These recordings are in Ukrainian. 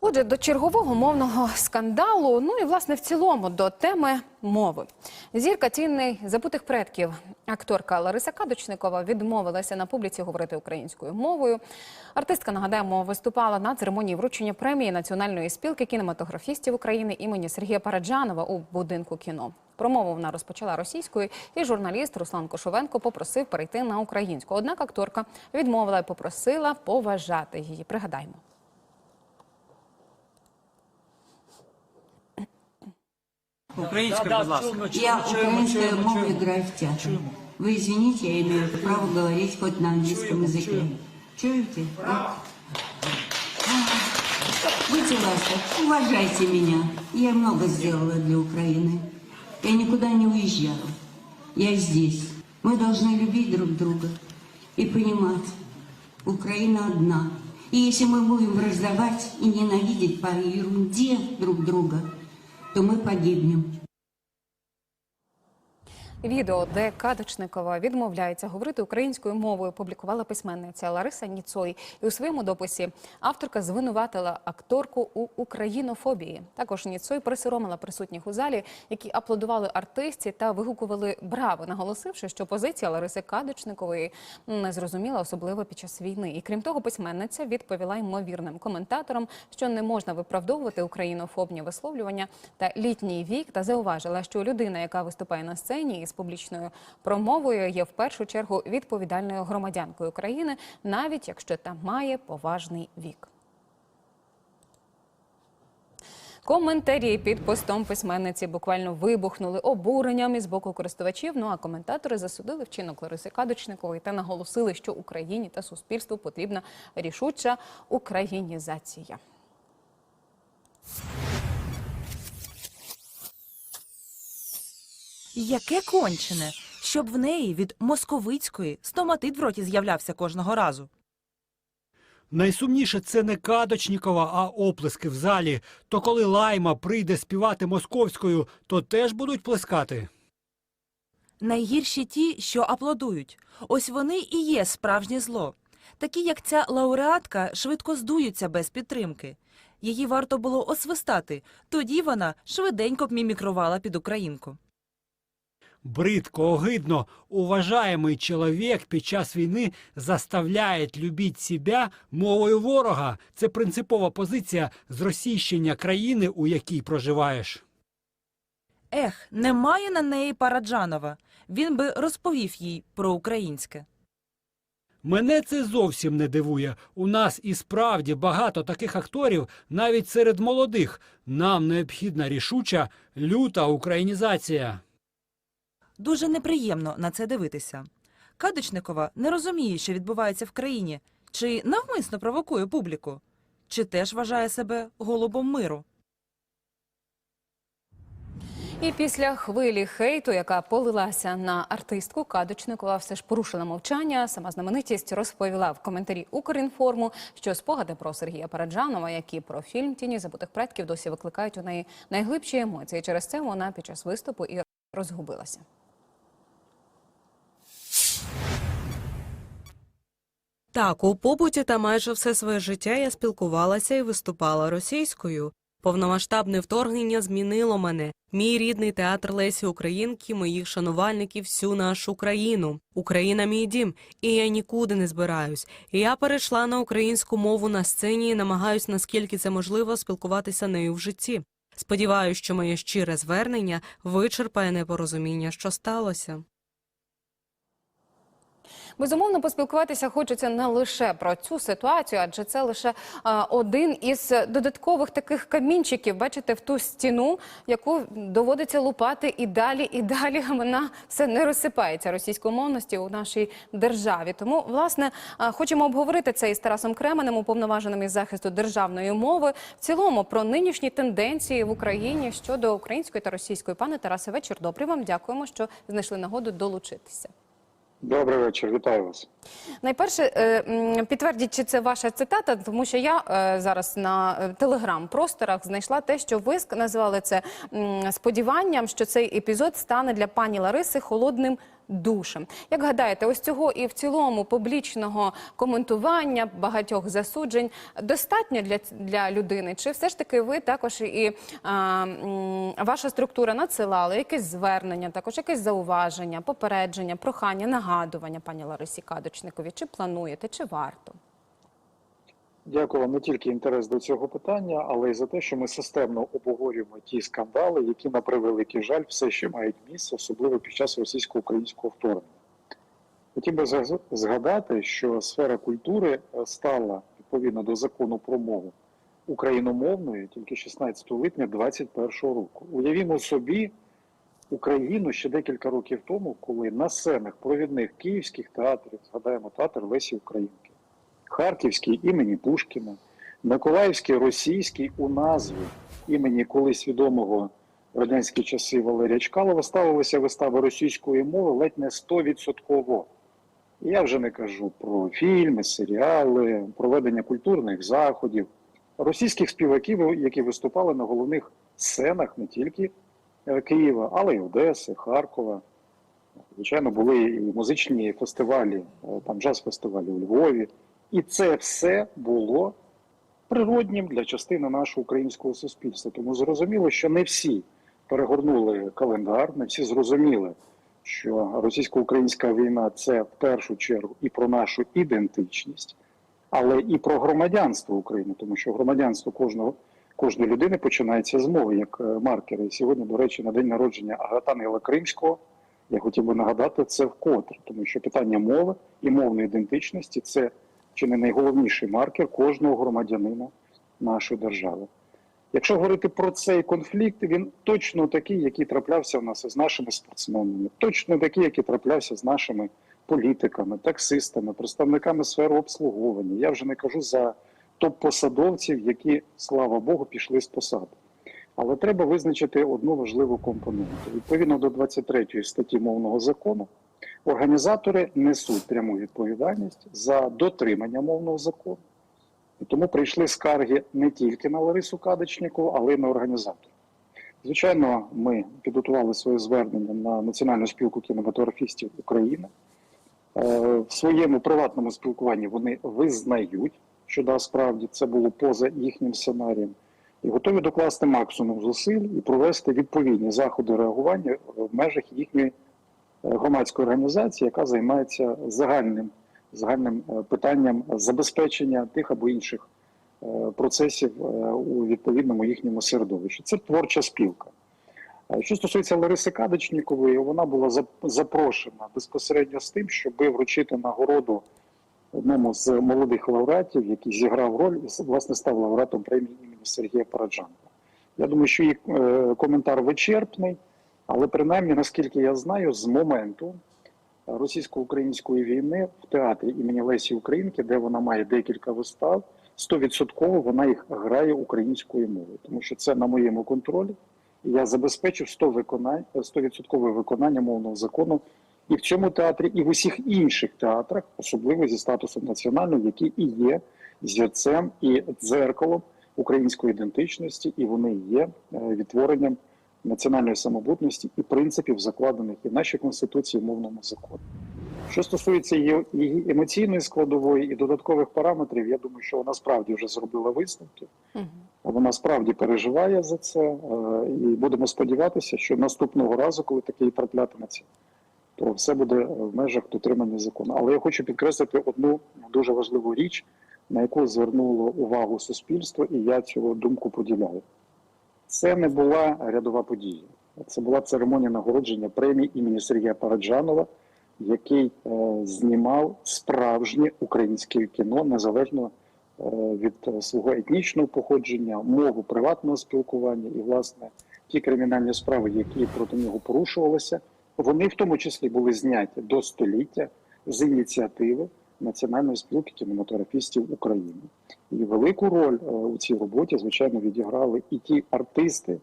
Отже, до чергового мовного скандалу, ну і власне в цілому до теми мови. Зірка цінний забутих предків. Акторка Лариса Кадочникова відмовилася на публіці говорити українською мовою. Артистка нагадаємо виступала на церемонії вручення премії Національної спілки кінематографістів України імені Сергія Параджанова у будинку кіно. Промову вона розпочала російською, і журналіст Руслан Кошовенко попросив перейти на українську. Однак акторка відмовила і попросила поважати її. Пригадаємо. Українська, будь ласка. Я украинскую мову играю в театр. Вы извините, я имею право говорить хоть на английском языке. Чуете? Будьте ласков, уважайте меня. Я много сделала для Украины. Я никуда не уезжала. Я здесь. Мы должны любить друг друга и понимать, Украина одна. И если мы будем враждовать и ненавидеть по ерунде друг друга, то мы погибнем. Відео, де Кадочникова відмовляється говорити українською мовою, публікувала письменниця Лариса Ніцой. І у своєму дописі авторка звинуватила акторку у українофобії. Також Ніцой присоромила присутніх у залі, які аплодували артистці та вигукували браво, наголосивши, що позиція Лариси Кадочникової не зрозуміла, особливо під час війни. І крім того, письменниця відповіла ймовірним коментаторам, що не можна виправдовувати українофобні висловлювання та літній вік, та зауважила, що людина, яка виступає на сцені із публічною промовою, є в першу чергу відповідальною громадянкою країни, навіть якщо та має поважний вік. Коментарі під постом письменниці буквально вибухнули обуренням із боку користувачів. Ну а коментатори засудили вчинок Лариси Кадочникової та наголосили, що Україні та суспільству потрібна рішуча українізація. Яке кончене, щоб в неї від московицької стоматит в роті з'являвся кожного разу. Найсумніше це не Кадочнікова, а оплески в залі. То коли лайма прийде співати московською, то теж будуть плескати. Найгірші ті, що аплодують. Ось вони і є справжнє зло. Такі, як ця лауреатка, швидко здуються без підтримки. Її варто було освистати, тоді вона швиденько б мімікрувала під українку. Бридко, огидно, уважаемый чоловік під час війни заставляє любити себе мовою ворога. Це принципова позиція зросійщення країни, у якій проживаєш. Ех, немає на неї Параджанова. Він би розповів їй про українське. Мене це зовсім не дивує. У нас і справді багато таких акторів, навіть серед молодих. Нам необхідна рішуча люта українізація. Дуже неприємно на це дивитися. Кадочникова не розуміє, що відбувається в країні, чи навмисно провокує публіку, чи теж вважає себе голубом миру. І після хвилі хейту, яка полилася на артистку, Кадочникова все ж порушила мовчання. Сама знаменитість розповіла в коментарі Укрінформу, що спогади про Сергія Параджанова, як і про фільм Тіні забутих предків, досі викликають у неї найглибші емоції. Через це вона під час виступу і розгубилася. Так, у побуті та майже все своє життя я спілкувалася і виступала російською. Повномасштабне вторгнення змінило мене. Мій рідний театр Лесі Українки, моїх шанувальників, всю нашу країну. Україна мій дім, і я нікуди не збираюсь. Я перейшла на українську мову на сцені і намагаюсь, наскільки це можливо, спілкуватися нею в житті. Сподіваюсь, що моє щире звернення вичерпає непорозуміння, що сталося. Безумовно, поспілкуватися хочеться не лише про цю ситуацію, адже це лише один із додаткових таких камінчиків. Бачите, в ту стіну, яку доводиться лупати і далі, і далі вона все не розсипається російськомовності у нашій державі. Тому, власне, хочемо обговорити це із Тарасом Кременем, уповноваженим із захисту державної мови. В цілому про нинішні тенденції в Україні щодо української та російської. Пане Тарасе, вечір добрий вам. Дякуємо, що знайшли нагоду долучитися. Добрий вечір, вітаю вас. Найперше, е, підтвердіть, чи це ваша цитата, тому що я е, зараз на е, телеграм-просторах знайшла те, що ви назвали це сподіванням, що цей епізод стане для пані Лариси холодним душем. Як гадаєте, ось цього і в цілому публічного коментування багатьох засуджень достатньо для, для людини? Чи все ж таки ви також і а, ваша структура надсилали якесь звернення, також якесь зауваження, попередження, прохання, нагадування пані Ларисі Кадочникові? Чи плануєте, чи варто? Дякую вам не тільки інтерес до цього питання, але й за те, що ми системно обговорюємо ті скандали, які на превеликий жаль все ще мають місце, особливо під час російсько-українського вторгнення. Хотів би згадати, що сфера культури е, стала відповідно до закону про мову україномовною тільки 16 липня 2021 року. Уявімо собі Україну ще декілька років тому, коли на сценах провідних київських театрів, згадаємо театр Лесі Українки, Харківський імені Пушкіна, Миколаївський російський у назві імені колись відомого в радянські часи Валерія Чкалова ставилися вистави російської мови ледь не 100%. Я вже не кажу про фільми, серіали, проведення культурних заходів, російських співаків, які виступали на головних сценах не тільки е, Києва, але й Одеси, Харкова. Звичайно, були і музичні фестивалі, е, там джаз-фестивалі у Львові. І це все було природнім для частини нашого українського суспільства. Тому зрозуміло, що не всі перегорнули календар, не всі зрозуміли, що російсько-українська війна це в першу чергу і про нашу ідентичність, але і про громадянство України, тому що громадянство кожного. Кожної людини починається з мови як е, маркера. І сьогодні, до речі, на день народження Агатангела Кримського я хотів би нагадати це вкотре, тому що питання мови і мовної ідентичності це чи не найголовніший маркер кожного громадянина нашої держави. Якщо говорити про цей конфлікт, він точно такий, який траплявся в нас з нашими спортсменами, точно такий, який траплявся з нашими політиками, таксистами, представниками сфери обслуговування. Я вже не кажу за топ-посадовців, які, слава Богу, пішли з посади. Але треба визначити одну важливу компоненту. Відповідно до 23 статті мовного закону, організатори несуть пряму відповідальність за дотримання мовного закону. І тому прийшли скарги не тільки на Ларису Кадочникову, але й на організаторів. Звичайно, ми підготували своє звернення на Національну спілку кінематографістів України. Е, В своєму приватному спілкуванні вони визнають, що да, справді це було поза їхнім сценарієм, і готові докласти максимум зусиль і провести відповідні заходи реагування в межах їхньої громадської організації, яка займається загальним, загальним е, питанням забезпечення тих або інших е, процесів е, у відповідному їхньому середовищі. Це творча спілка. Що стосується Лариси Кадочнікової, вона була запрошена безпосередньо з тим, щоб вручити нагороду одному з молодих лауреатів, який зіграв роль і власне став лауреатом премії імені Сергія Параджанова. Я думаю, що її коментар вичерпний, але принаймні, наскільки я знаю, з моменту російсько-української війни в театрі імені Лесі Українки, де вона має декілька вистав, 100% вона їх грає українською мовою, тому що це на моєму контролі. І я забезпечив 100 виконань, 100% виконання мовного закону і в цьому театрі, і в усіх інших театрах, особливо зі статусом національного, які і є зірцем і дзеркалом української ідентичності, і вони є е, відтворенням національної самобутності і принципів, закладених і в нашій конституції, і в мовному законі. Що стосується її, емоційної складової і додаткових параметрів, я думаю, що вона справді вже зробила висновки. Вона справді переживає за це, е, і будемо сподіватися, що наступного разу, коли таке траплятиметься, то все буде в межах дотримання закону. Але я хочу підкреслити одну дуже важливу річ, на яку звернуло увагу суспільство, і я цю думку поділяю. Це не була рядова подія. Це була церемонія нагородження премії імені Сергія Параджанова, який е, знімав справжнє українське кіно незалежно е, від е, свого етнічного походження, мову приватного спілкування і, власне, ті кримінальні справи, які проти нього порушувалися, вони в тому числі були зняті до століття з ініціативи Національної спілки кінематографістів України. І велику роль е, у цій роботі, звичайно, відіграли і ті артисти,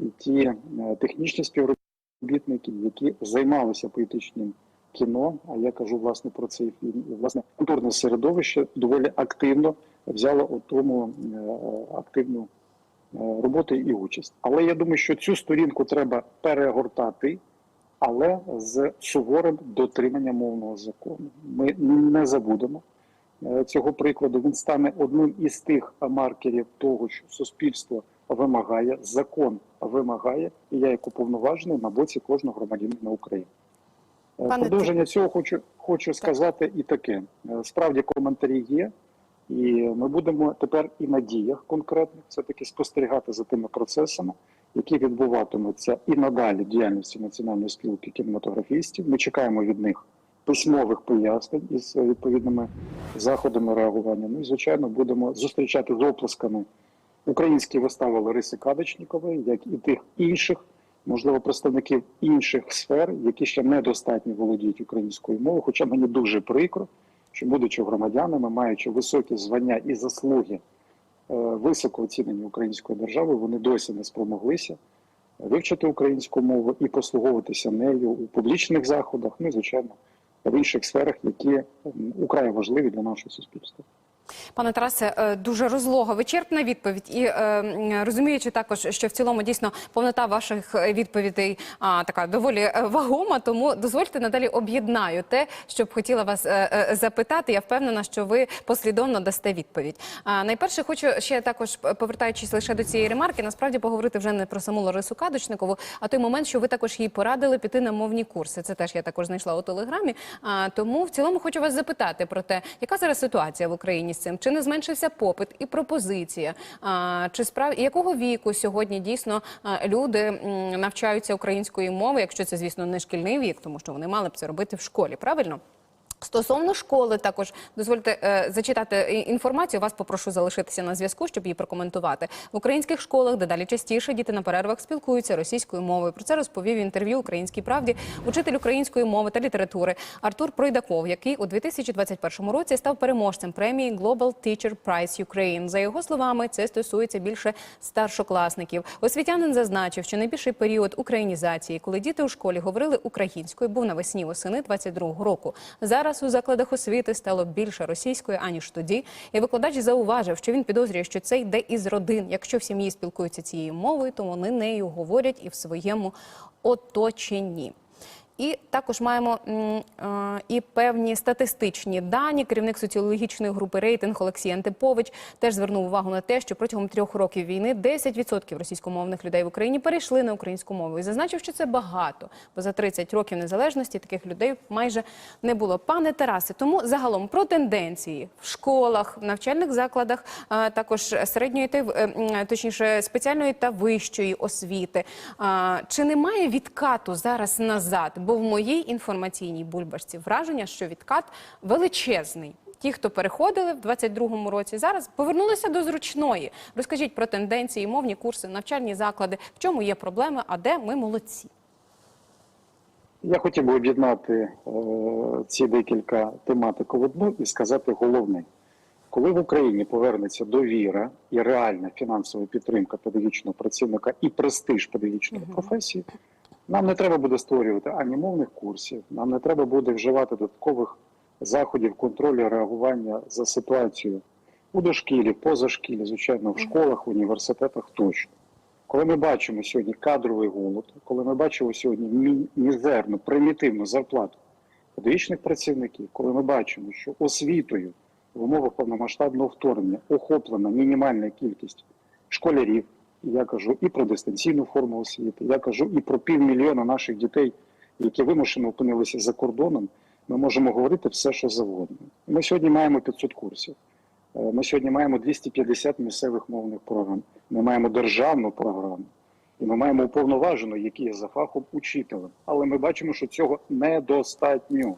і ті е, технічні співробітники, які займалися поетичним кіно. А я кажу власне про цей фільм. І власне культурне середовище доволі активно взяло у тому е, активну роботу і участь. Але я думаю, що цю сторінку треба перегортати, але з суворим дотриманням мовного закону. Ми не забудемо е, цього прикладу. Він стане одним із тих маркерів того, що суспільство вимагає, закон вимагає, і я як уповноважений на боці кожного громадянина України. Е, Пане Продовження цього хочу, хочу сказати і таке. Е, Справді коментарі є, і ми будемо тепер і на діях конкретних все-таки спостерігати за тими процесами, які відбуватимуться і надалі діяльності Національної спілки кінематографістів. Ми чекаємо від них письмових пояснень із відповідними заходами реагування. Ну і звичайно будемо зустрічати з оплесками українські вистави Лариси Кадочнікової, як і тих інших, можливо, представників інших сфер, які ще недостатньо володіють українською мовою. Хоча мені дуже прикро, що будучи громадянами, маючи високі звання і заслуги, високо оцінені українською державою, вони досі не спромоглися вивчити українську мову і послуговуватися нею у публічних заходах, ну і звичайно в інших сферах, які украй важливі для нашого суспільства. Пане Тарасе, е, дуже розлога, вичерпна відповідь. І е, розуміючи також, що в цілому дійсно повнота ваших е, відповідей а, така доволі вагома, тому дозвольте надалі об'єднаю те, що б хотіла вас запитати. Я впевнена, що ви послідовно дасте відповідь. А, найперше, хочу ще також повертаючись лише до цієї ремарки, насправді поговорити вже не про саму Ларису Кадочникову, а той момент, що ви також їй порадили піти на мовні курси. Це теж я також знайшла у телеграмі. А, тому в цілому хочу вас запитати про те, яка зараз ситуація в Україні з цим? Чи не зменшився попит і пропозиція? А, чи справ якого віку сьогодні дійсно люди навчаються української мови, якщо це, звісно, не шкільний вік, тому що вони мали б це робити в школі, правильно? Стосовно школи, також дозвольте е, зачитати інформацію. Вас попрошу залишитися на зв'язку, щоб її прокоментувати. В українських школах дедалі частіше діти на перервах спілкуються російською мовою. Про це розповів в інтерв'ю Українській правді учитель української мови та літератури Артур Пройдаков, який у 2021 році став переможцем премії Global Teacher Prize Ukraine. За його словами, це стосується більше старшокласників. Освітянин зазначив, що найбільший період українізації, коли діти у школі говорили українською, був навесні восени 22 року. Зараз у закладах освіти стало більше російської аніж тоді. І викладач зауважив, що він підозрює, що це йде із родин. Якщо в сім'ї спілкуються цією мовою, то вони нею говорять і в своєму оточенні. І також маємо е, і певні статистичні дані. Керівник соціологічної групи рейтинг Олексій Антипович теж звернув увагу на те, що протягом трьох років війни 10% російськомовних людей в Україні перейшли на українську мову і зазначив, що це багато, бо за 30 років незалежності таких людей майже не було. Пане Тарасе, тому загалом про тенденції в школах, навчальних закладах, також середньої та е, точніше спеціальної та вищої освіти. Чи немає відкату зараз назад? Бо в моїй інформаційній бульбашці враження, що відкат величезний. Ті, хто переходили в 22-му році, зараз повернулися до зручної. Розкажіть про тенденції, мовні курси, навчальні заклади, в чому є проблеми, а де ми молодці. Я хотів би об'єднати е, ці декілька тематик в одну і сказати головне. Коли в Україні повернеться довіра і реальна фінансова підтримка педагогічного працівника і престиж педагогічної професії, нам не треба буде створювати ані мовних курсів, нам не треба буде вживати додаткових заходів контролю реагування за ситуацією у дошкілі, позашкілі, звичайно, в школах, в університетах тощо. Коли ми бачимо сьогодні кадровий голод, коли ми бачимо сьогодні мізерну, примітивну зарплату педагогічних працівників, коли ми бачимо, що освітою в умовах повномасштабного вторгнення охоплена мінімальна кількість школярів, я кажу і про дистанційну форму освіти, я кажу і про півмільйона наших дітей, які вимушено опинилися за кордоном, ми можемо говорити все, що завгодно. Ми сьогодні маємо 500 курсів. Е, Ми сьогодні маємо 250 місцевих мовних програм. Ми маємо державну програму, і ми маємо уповноважену, який є за фахом учителем. Але ми бачимо, що цього недостатньо.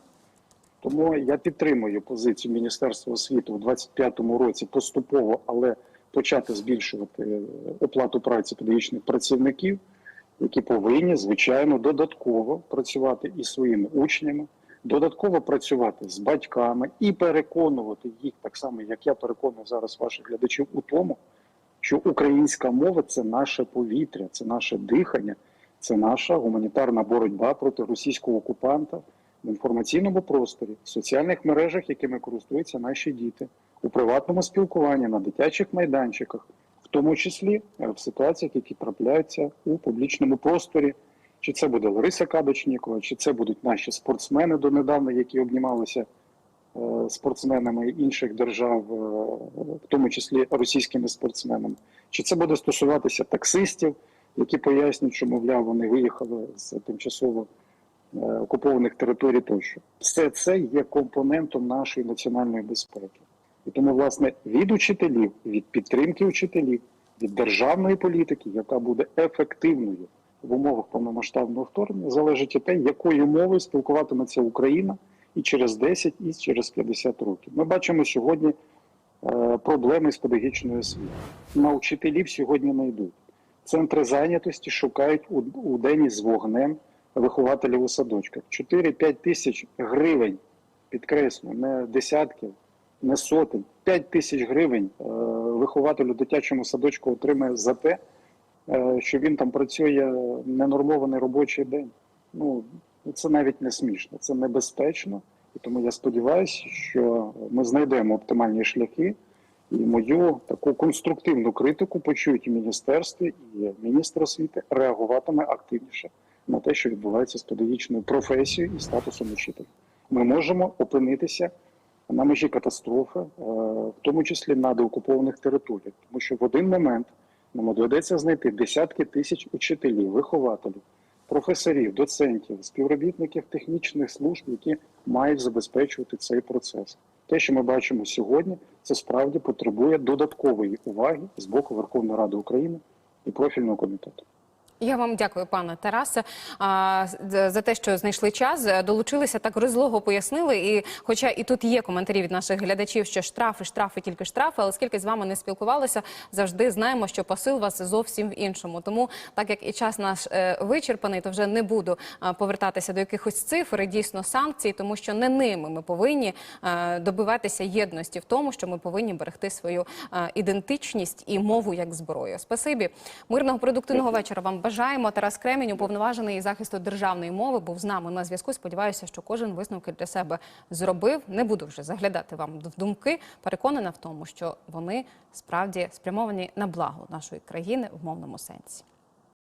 Тому я підтримую позицію Міністерства освіти у 2025 році поступово, але почати збільшувати е, оплату праці педагогічних працівників, які повинні, звичайно, додатково працювати із своїми учнями, додатково працювати з батьками і переконувати їх так само, як я переконую зараз ваших глядачів у тому, що українська мова це наше повітря, це наше дихання, це наша гуманітарна боротьба проти російського окупанта в інформаційному просторі, в соціальних мережах, якими користуються наші діти, у приватному спілкуванні на дитячих майданчиках, в тому числі е, в ситуаціях, які трапляються у публічному просторі. Чи це буде Лариса Кадочнікова, чи це будуть наші спортсмени донедавна, які обнімалися е, спортсменами інших держав, е, в тому числі російськими спортсменами, чи це буде стосуватися таксистів, які пояснюють, що мовляв вони виїхали з тимчасово окупованих територій тощо. Все це є компонентом нашої національної безпеки. І тому, власне, від учителів, від підтримки учителів, від державної політики, яка буде ефективною в умовах повномасштабного вторгнення, залежить і те, якою мовою спілкуватиметься Україна і через 10, і через 50 років. Ми бачимо сьогодні е, проблеми з педагогічною освітою. На учителів сьогодні не йдуть. Центри зайнятості шукають у, день із вогнем вихователів у садочках. 4-5 тисяч гривень, підкреслю, не десятків, не сотень, 5 тисяч гривень е, вихователь дитячому садочку отримає за те, е, що він там працює ненормований робочий день. Ну, це навіть не смішно, це небезпечно. І тому я сподіваюся, що ми знайдемо оптимальні шляхи, і мою таку конструктивну критику почують і міністерстві, і міністр освіти реагуватиме активніше на те, що відбувається з педагогічною професією і статусом учителя. Ми можемо опинитися на межі катастрофи, е, в тому числі на деокупованих територіях, тому що в один момент нам доведеться знайти десятки тисяч учителів, вихователів, професорів, доцентів, співробітників технічних служб, які мають забезпечувати цей процес. Те, що ми бачимо сьогодні, це справді потребує додаткової уваги з боку Верховної Ради України і профільного комітету. Я вам дякую, пане Тарасе, за те, що знайшли час, долучилися так розлого пояснили. І, хоча і тут є коментарі від наших глядачів, що штрафи, штрафи, тільки штрафи, але скільки з вами не спілкувалися, завжди знаємо, що посил вас зовсім в іншому. Тому, так як і час наш е, вичерпаний, то вже не буду повертатися до якихось цифр і дійсно санкцій, тому що не ними ми повинні е, добиватися єдності в тому, що ми повинні берегти свою е, ідентичність і мову як зброю. Спасибі, мирного продуктивного вечора вам бажаємо. Тарас Кремінь, уповноважений захисту державної мови, був з нами на зв'язку. Сподіваюся, що кожен висновки для себе зробив. Не буду вже заглядати вам в думки. Переконана в тому, що вони справді спрямовані на благо нашої країни в мовному сенсі.